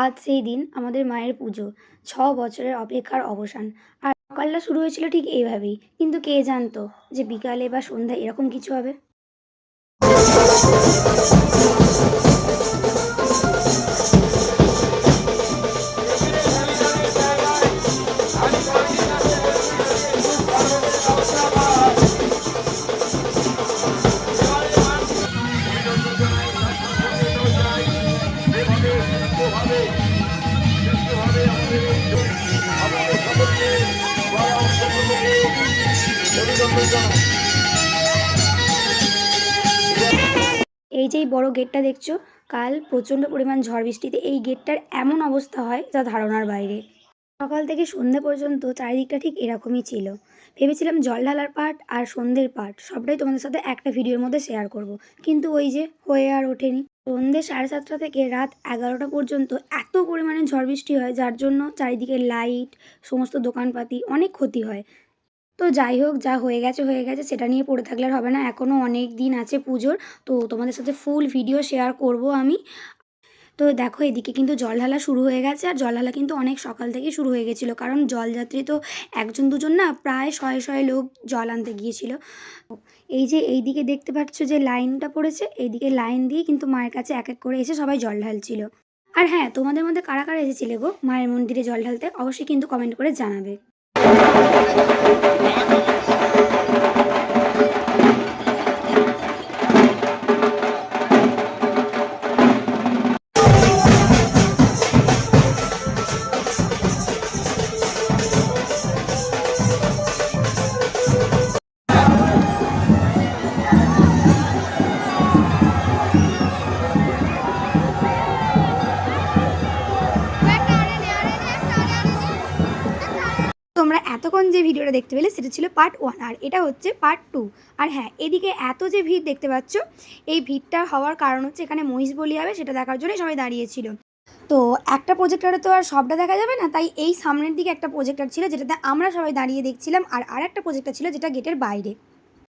আজ সেই দিন আমাদের মায়ের পুজো। ছ বছরের অপেক্ষার অবসান। আর সকালটা শুরু হয়েছিল ঠিক এইভাবেই। কিন্তু কে জানতো যে বিকালে বা সন্ধ্যায় এরকম কিছু হবে? এই যে বড় গেটটা দেখছ, কাল প্রচণ্ড পরিমাণ ঝড় বৃষ্টিতে এই গেটটার এমন অবস্থা হয় যা ধারণার বাইরে। সকাল থেকে সন্ধে পর্যন্ত চারিদিকটা ঠিক এরকমই ছিল। ভেবেছিলাম জল ঢালার পার্ট আর সন্ধ্যের পার্ট সবটাই তোমাদের সাথে একটা ভিডিওর মধ্যে শেয়ার করব। কিন্তু ওই যে হয়ে আর ওঠেনি। সন্ধ্যে সাড়ে সাতটা থেকে রাত এগারোটা পর্যন্ত এত পরিমাণে ঝড় বৃষ্টি হয়, যার জন্য চারিদিকে লাইট সমস্ত দোকানপাতি অনেক ক্ষতি হয়। তো যাই হোক, যা হয়ে গেছে হয়ে গেছে, সেটা নিয়ে পড়ে থাকলে আর হবে না। এখনও অনেক দিন আছে পুজোর, তো তোমাদের সাথে ফুল ভিডিও শেয়ার করব আমি। তো দেখো এদিকে কিন্তু জল ঢালা শুরু হয়ে গেছে আর জল ঢালা কিন্তু অনেক সকাল থেকেই শুরু হয়ে গেছিল। কারণ জলযাত্রী তো একজন দুজন না প্রায় শয়ে শয়ে লোক জল আনতে গিয়েছিল। এই যে এই দিকে দেখতে পাচ্ছ যে লাইনটা পড়েছে, এইদিকে লাইন দিয়ে কিন্তু মায়ের কাছে এক এক করে এসে সবাই জল ঢালছিল। আর হ্যাঁ তোমাদের মধ্যে কারা কারা এসেছিলে গো মায়ের মন্দিরে জল ঢালতে? অবশ্যই কিন্তু কমেন্ট করে জানাবে। তোমরা এতক্ষণ যে ভিডিওটা দেখতে পেলে সেটা ছিল পার্ট ওয়ান আর এটা হচ্ছে পার্ট টু আর হ্যাঁ এদিকে এত যে ভিড় দেখতে পাচ্ছ, এই ভিড়টা হওয়ার কারণ হচ্ছে এখানে মহিষ বলি হবে, সেটা দেখার জন্যই সবাই দাঁড়িয়েছিল। তো একটা প্রজেক্টারে তো আর সবটা দেখা যাবে না, তাই এই সামনের দিকে একটা প্রজেক্টার ছিল যেটাতে আমরা সবাই দাঁড়িয়ে দেখছিলাম, আর আর একটা প্রজেক্টার ছিল যেটা গেটের বাইরে।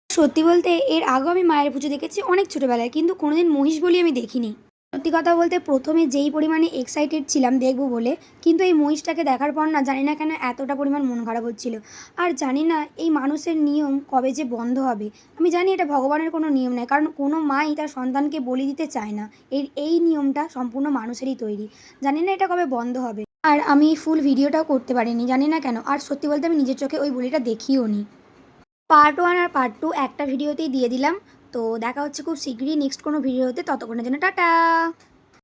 সত্যি বলতে এর আগেও আমি মায়ের পুজো দেখেছি অনেক ছোটোবেলায়, কিন্তু কোনোদিন মহিষ বলি আমি দেখিনি। সত্যি কথা বলতে প্রথমে যেই পরিমাণে এক্সাইটেড ছিলাম দেখব বলে, কিন্তু এই মহিষটাকে দেখার পর না জানি না কেন এতটা পরিমাণ মন খারাপ হচ্ছিল। আর জানি না এই মানুষের নিয়ম কবে যে বন্ধ হবে। আমি জানি এটা ভগবানের কোনো নিয়ম নয়, কারণ কোনো মাই তার সন্তানকে বলি দিতে চায় না। এর এই নিয়মটা সম্পূর্ণ মানুষেরই তৈরি। জানি না এটা কবে বন্ধ হবে। আর আমি ফুল ভিডিওটাও করতে পারিনি, জানি না কেন। আর সত্যি বলতে আমি নিজের চোখে ওই বলিটা দেখিও নি। পার্ট ওয়ান আর পার্ট টু একটা ভিডিওতেই দিয়ে দিলাম। তো দেখা হচ্ছে খুব শীঘ্রই নেক্সট কোনো ভিডিওতে ততক্ষণের জন্য টাটা!